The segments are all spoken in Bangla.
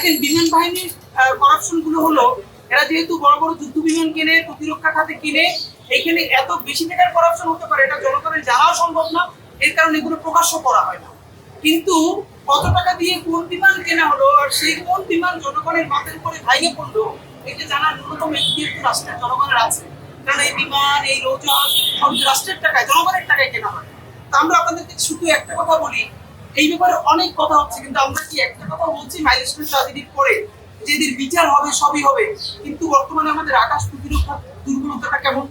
দেখেন, বিমান বাহিনীর করাপশনগুলো হলো, এরা যেহেতু বড় বড় যুদ্ধ বিমান কিনে, প্রতিরক্ষা খাতে কিনে, এখানে এত বেশি টাকার করাপশন হতে পারে, এটা জনগণের জানাও সম্ভব না, এর কারণে এগুলো প্রকাশ্য করা হয় না। কিন্তু কত টাকা দিয়ে কোন বিমান কেনা হলো, আর সেই কোন বিমান জনগণের মাথার উপরে ভাইগে পড়ল, এটা জানার ন্যূনতম একটি একটু রাষ্ট্রের, জনগণের আছে। কারণ এই বিমান, এই রোজাস সব রাষ্ট্রের টাকায়, জনগণের টাকায় কেনা হয়। তা আমরা আপনাদেরকে শুধু একটা কথা বলি এই ব্যাপারে অনেক কথা হচ্ছে, কিন্তু আমরা কি একটা কথা বলছি? মাইলস্টোন ট্রাজেডির পরে যে বিচার হবে, সবই হবে, কিন্তু বর্তমানে আমাদের আকাশ প্রতিরক্ষা দুর্বলতাটা কেমন?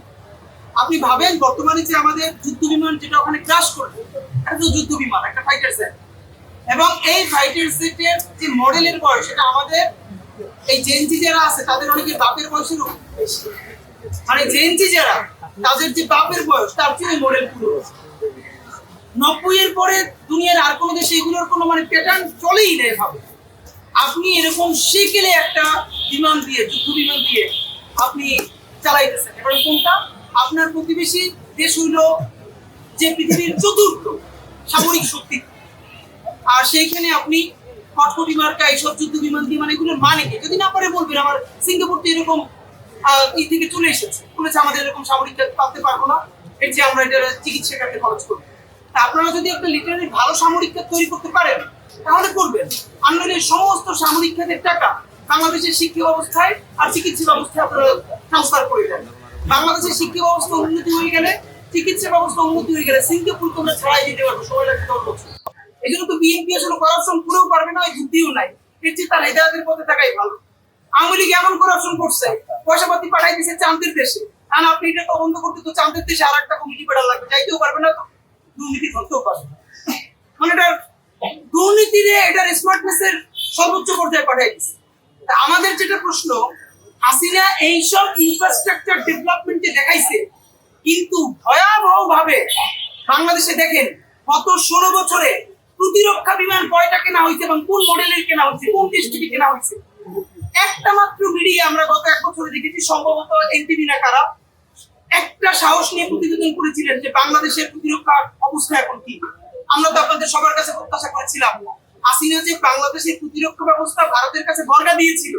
আপনি ভাবেন বর্তমানে যে আমাদের যুদ্ধ বিমান যেটা ওখানে ক্রাশ করবে, এটা তো যুদ্ধ বিমান, একটা ফাইটার জেট এবং এই ফাইটার জেটের যে মডেলের বয়স, সেটা আমাদের এই জেনজি যারা আছে, তাদের অনেকের বাপের বয়সেরও বেশি। মানে জেনজি যারা, তাদের যে বাপের বয়স, তার চেয়ে মডেল পুরো নব্বই এর পরে দুনিয়ার আর কোনো দেশে এগুলোর কোনো মানে প্যাটার্ন চলেই না এভাবে আপনি এরকম সেকেলে একটা বিমান দিয়ে যুদ্ধ বিমান দিয়ে আপনি চালাইতেছেন। এবার কোনটা? আপনার প্রতিবেশী দেশ হইল যে পৃথিবীর চতুর্থ সামরিক শক্তি। আর সেইখানে আপনি কটকটি মার্কা এইসব যুদ্ধ বিমান দিয়ে মানে এগুলোর মানে কি? যদি না পারে বলবেন আমার সিঙ্গাপুর তো এরকম আহ, ই থেকে চলে এসেছে। বলেছে আমাদের এরকম সামরিক পাতে পারব না। এর যে আমরা এটা চিকিৎসা খাতে খরচ করব। আপনারা যদি একটা লিটারারি ভালো সামরিক খাত তৈরি করতে পারেন, তাহলে করবেন। আর নইলে সমস্ত সামরিক খাতের টাকা বাংলাদেশের শিক্ষা ব্যবস্থায় আর চিকিৎসা ব্যবস্থায় আপনারা ট্রান্সফার করে দেন। বাংলাদেশের শিক্ষা ব্যবস্থা উন্নতি হয়ে গেলে, চিকিৎসা ব্যবস্থা উন্নতি হয়ে গেলে সিঙ্গাপুর তোমরা ছাড়াই দিতে পারব, সময় লাগবে দশ বছর। এই জন্য তো বিএনপি আসলে করাপশন করেও পারবে না ওই বুদ্ধিও নাই। এর চেয়ে তার হেদায়তের পথে থাকাই ভালো। আওয়ামী লীগ এমন করাপশন করছে পয়সা পাতি পাঠাই দিছে চাঁদের দেশে। আর আপনি এটা তদন্ত করতে তো চাঁদের দেশে আর একটা কমিটি পেটা লাগবে, যাইতেও পারবে না তো। দুর্নীতি ধরতেও পারবে না। মানে এটা দুর্নীতিরে এটার স্মার্টনেসের সর্বোচ্চ পর্যায়ে পাঠাই তা আমাদের যেটা প্রশ্ন, হাসিনা এইসব ইনফ্রাস্ট্রাকচার ডেভেলপমেন্টে দেখাইছে, কিন্তু ভয়াবহ ভাবে বাংলাদেশে দেখেন, গত ষোলো বছরে প্রতিরক্ষা বিমান কয়টা কেনা হয়েছে এবং কোন মডেলের কেনা হয়েছে, কোন দেশ থেকে কেনা হয়েছে একটা মাত্র মিডিয়া আমরা গত এক বছরে দেখেছি, সম্ভবত এনটিভি না কারা একটা সাহস নিয়ে প্রতিবেদন করেছিলেন যে বাংলাদেশের প্রতিরক্ষা অবস্থা এখন কি? আমরা তো আপনাদের সবার কাছে প্রত্যাশা করেছিলাম। হাসিনা যে বাংলাদেশের প্রতিরক্ষা ব্যবস্থা ভারতের কাছে বর্গা দিয়েছিল,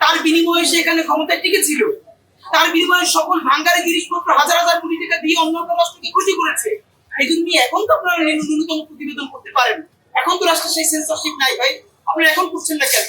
তার বিনিময়ে সে এখানে ক্ষমতায় টিকেছিল। তার বিনিময়ে সকল ভাঙ্গারি জিনিসপত্র হাজার হাজার কোটি টাকা দিয়ে অন্য রাষ্ট্রকে খুশি করেছে। এই জন্য এখন তো আপনারা ন্যূনতম প্রতিবেদন করতে পারেন। এখন তো রাষ্ট্রের সেই সেন্সরশিপ নাই ভাই। আপনারা এখন করছেন না কেন?